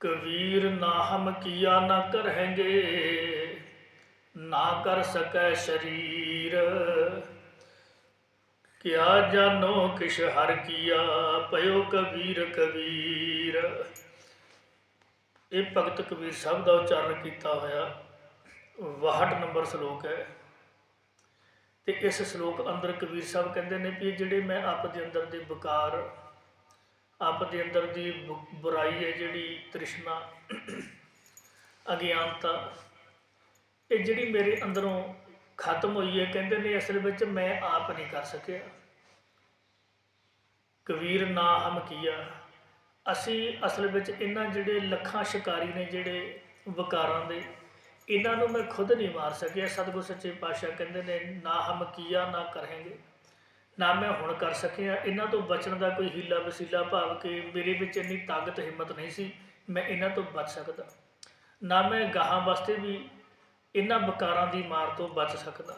ਕਬੀਰ ਨਾ ਹਮ ਕੀਆ ਨਾ ਕਰਹਿੰਗੇ, ਨਾ ਕਰ ਸਕੈ ਸ਼ਰੀਰ। ਕਿਆ ਜਾਨੋ ਕਿਛ ਹਰ ਕੀਆ, ਪਇਓ ਕਬੀਰ ਕਬੀਰ। ਇਹ ਭਗਤ ਕਬੀਰ ਸਾਹਿਬ ਦਾ ਉਚਾਰਨ ਕੀਤਾ ਹੋਇਆ 62 ਨੰਬਰ ਸ਼ਲੋਕ ਹੈ। ਤੇ ਇਸ ਸ਼ਲੋਕ ਅੰਦਰ ਕਬੀਰ ਸਾਹਿਬ ਕਹਿੰਦੇ ਨੇ ਵੀ ਜਿਹੜੇ ਮੈਂ ਆਪ ਦੇ ਅੰਦਰ ਦੇ ਵਿਕਾਰ ਆਪ ਦੇ ਅੰਦਰ ਦੀ ਬੁ- ਬੁਰਾਈ ਹੈ ਜਿਹੜੀ ਤ੍ਰਿਸ਼ਨਾ, ਅਗਿਆਨਤਾ, ਇਹ ਜਿਹੜੀ ਮੇਰੇ ਅੰਦਰੋਂ ਖਤਮ ਹੋਈ ਹੈ, ਕਹਿੰਦੇ ਨੇ ਅਸਲ ਵਿੱਚ ਮੈਂ ਆਪ ਨਹੀਂ ਕਰ ਸਕਿਆ। ਕਬੀਰ ਨਾ ਹਮ ਕੀਆ। ਅਸੀਂ ਅਸਲ ਵਿੱਚ ਇਹਨਾਂ ਜਿਹੜੇ ਲੱਖਾਂ ਸ਼ਿਕਾਰੀ ਨੇ ਜਿਹੜੇ ਵਕਾਰਾਂ ਦੇ, ਇਹਨਾਂ ਨੂੰ ਮੈਂ ਖੁਦ ਨਹੀਂ ਮਾਰ ਸਕਿਆ। ਸਤਿਗੁਰ ਸੱਚੇ ਪਾਤਸ਼ਾਹ ਕਹਿੰਦੇ ਨੇ, ਨਾ ਹਮ ਕੀਆ, ਨਾ ਕਰਾਂਗੇ। ਨਾ ਮੈਂ ਹੁਣ ਕਰ ਸਕਿਆ। ਇਹਨਾਂ ਤੋਂ ਬਚਣ ਦਾ ਕੋਈ ਹੀਲਾ ਵਸੀਲਾ ਭਾਵ ਕਿ ਮੇਰੇ ਵਿੱਚ ਇੰਨੀ ਤਾਕਤ, ਹਿੰਮਤ ਨਹੀਂ ਸੀ, ਮੈਂ ਇਹਨਾਂ ਤੋਂ ਬਚ ਸਕਦਾ। ਨਾ ਮੈਂ ਗਾਹਾਂ ਵਾਸਤੇ ਵੀ ਇਹਨਾਂ ਵਿਕਾਰਾਂ ਦੀ ਮਾਰ ਤੋਂ ਬਚ ਸਕਦਾ।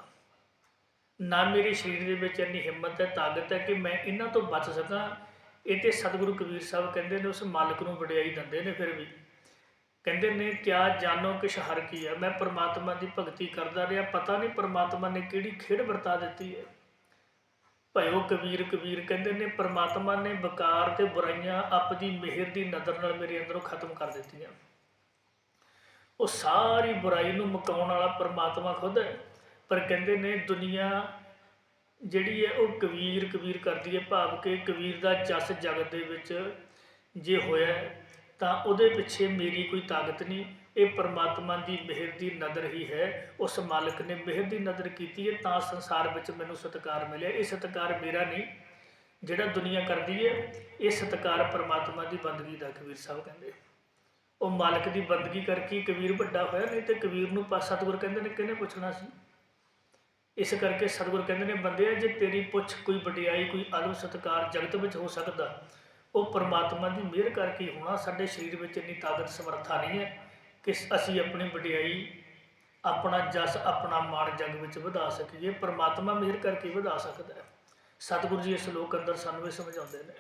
ਨਾ ਮੇਰੇ ਸਰੀਰ ਦੇ ਵਿੱਚ ਇੰਨੀ ਹਿੰਮਤ ਹੈ ਤਾਕਤ ਹੈ ਕਿ ਮੈਂ ਇਹਨਾਂ ਤੋਂ ਬਚ ਸਕਾਂ। ਇਹ ਤੇ ਸਤਿਗੁਰੂ ਕਬੀਰ ਸਾਹਿਬ ਕਹਿੰਦੇ ਨੇ, ਉਸ ਮਾਲਕ ਨੂੰ ਵਡਿਆਈ ਦਿੰਦੇ ਨੇ ਫਿਰ ਵੀ। ਕਹਿੰਦੇ ਨੇ, ਕਿਆ ਜਾਣੋ ਕਿਛ ਹਰ ਕੀ ਹੈ। ਮੈਂ ਪਰਮਾਤਮਾ ਦੀ ਭਗਤੀ ਕਰਦਾ ਰਿਹਾ। ਪਤਾ ਨਹੀਂ ਪਰਮਾਤਮਾ ਨੇ ਕਿਹੜੀ ਖੇਡ ਵਰਤਾ ਦਿੱਤੀ ਹੈ। ਭਇਓ ਕਬੀਰ ਕਬੀਰ ਕਹਿੰਦੇ ਨੇ, ਪ੍ਰਮਾਤਮਾ ਨੇ ਵਿਕਾਰ ਤੇ ਬੁਰਾਈਆਂ ਆਪਦੀ ਮਿਹਰ ਦੀ ਨਜ਼ਰ ਨਾਲ ਮੇਰੇ ਅੰਦਰੋਂ ਖਤਮ ਕਰ ਦਿੱਤੀਆਂ। ਉਹ ਸਾਰੀ ਬੁਰਾਈ ਨੂੰ ਮੁਕਾਉਣ ਵਾਲਾ ਪ੍ਰਮਾਤਮਾ ਖੁਦ ਹੈ। ਪਰ ਕਹਿੰਦੇ ਨੇ, ਦੁਨੀਆ ਜਿਹੜੀ ਹੈ ਉਹ ਕਬੀਰ ਕਬੀਰ ਕਰਦੀ ਹੈ। ਭਾਵ ਕਿ ਕਬੀਰ ਦਾ ਜਸ ਜਗਤ ਦੇ ਵਿੱਚ ਜੇ ਹੋਇਆ ਤਾਂ ਉਹਦੇ ਪਿੱਛੇ ਮੇਰੀ ਕੋਈ ਤਾਕਤ ਨਹੀਂ। ਇਹ ਪਰਮਾਤਮਾ ਦੀ ਮਿਹਰ ਦੀ ਨਜ਼ਰ ਹੀ ਹੈ। ਉਸ ਮਾਲਕ ਨੇ ਮਿਹਰ ਦੀ ਨਜ਼ਰ ਕੀਤੀ ਹੈ ਤਾਂ ਸੰਸਾਰ ਵਿੱਚ ਮੈਨੂੰ ਸਤਿਕਾਰ ਮਿਲਿਆ। ਇਹ ਸਤਿਕਾਰ ਮੇਰਾ ਨਹੀਂ, ਜਿਹੜਾ ਦੁਨੀਆ ਕਰਦੀ ਹੈ। ਇਹ ਸਤਿਕਾਰ ਪਰਮਾਤਮਾ ਦੀ ਬੰਦਗੀ ਦਾ ਕਬੀਰ ਸਾਹਿਬ ਕਹਿੰਦੇ ਉਹ ਮਾਲਕ ਦੀ ਬੰਦਗੀ ਕਰਕੇ ਕਬੀਰ ਵੱਡਾ ਹੋਇਆ, ਨਹੀਂ ਤੇ ਕਬੀਰ ਨੂੰ ਪਾ- ਸਤਿਗੁਰ ਕਹਿੰਦੇ ਨੇ, ਕਿਹਨੇ ਪੁੱਛਣਾ ਸੀ? ਇਸ ਕਰਕੇ ਸਤਿਗੁਰ ਕਹਿੰਦੇ ਨੇ ਬੰਦਿਆ ਜੇ ਤੇਰੀ ਪੁੱਛ ਕੋਈ ਵਡਿਆਈ, ਕੋਈ ਅਦਬ ਸਤਿਕਾਰ ਜਗਤ ਵਿੱਚ ਹੋ ਸਕਦਾ ਉਹ ਪਰਮਾਤਮਾ ਦੀ ਮਿਹਰ ਕਰਕੇ ਹੋਣਾ ਸਾਡੇ ਸਰੀਰ ਵਿੱਚ ਇੰਨੀ ਤਾਕਤ, ਸਮਰੱਥਾ ਨਹੀਂ ਹੈ ਕਿ ਅਸੀਂ ਆਪਣੀ ਵਡਿਆਈ, ਆਪਣਾ ਜਸ, ਆਪਣਾ ਮਾਣ ਜਗ ਵਿੱਚ ਵਧਾ ਸਕੀਏ। ਪਰਮਾਤਮਾ ਮਿਹਰ ਕਰਕੇ ਵਧਾ ਸਕਦਾ ਹੈ। ਸਤਿਗੁਰੂ ਜੀ ਇਸ ਲੋਕ ਅੰਦਰ ਸਾਨੂੰ ਇਹ ਸਮਝਾਉਂਦੇ ਨੇ।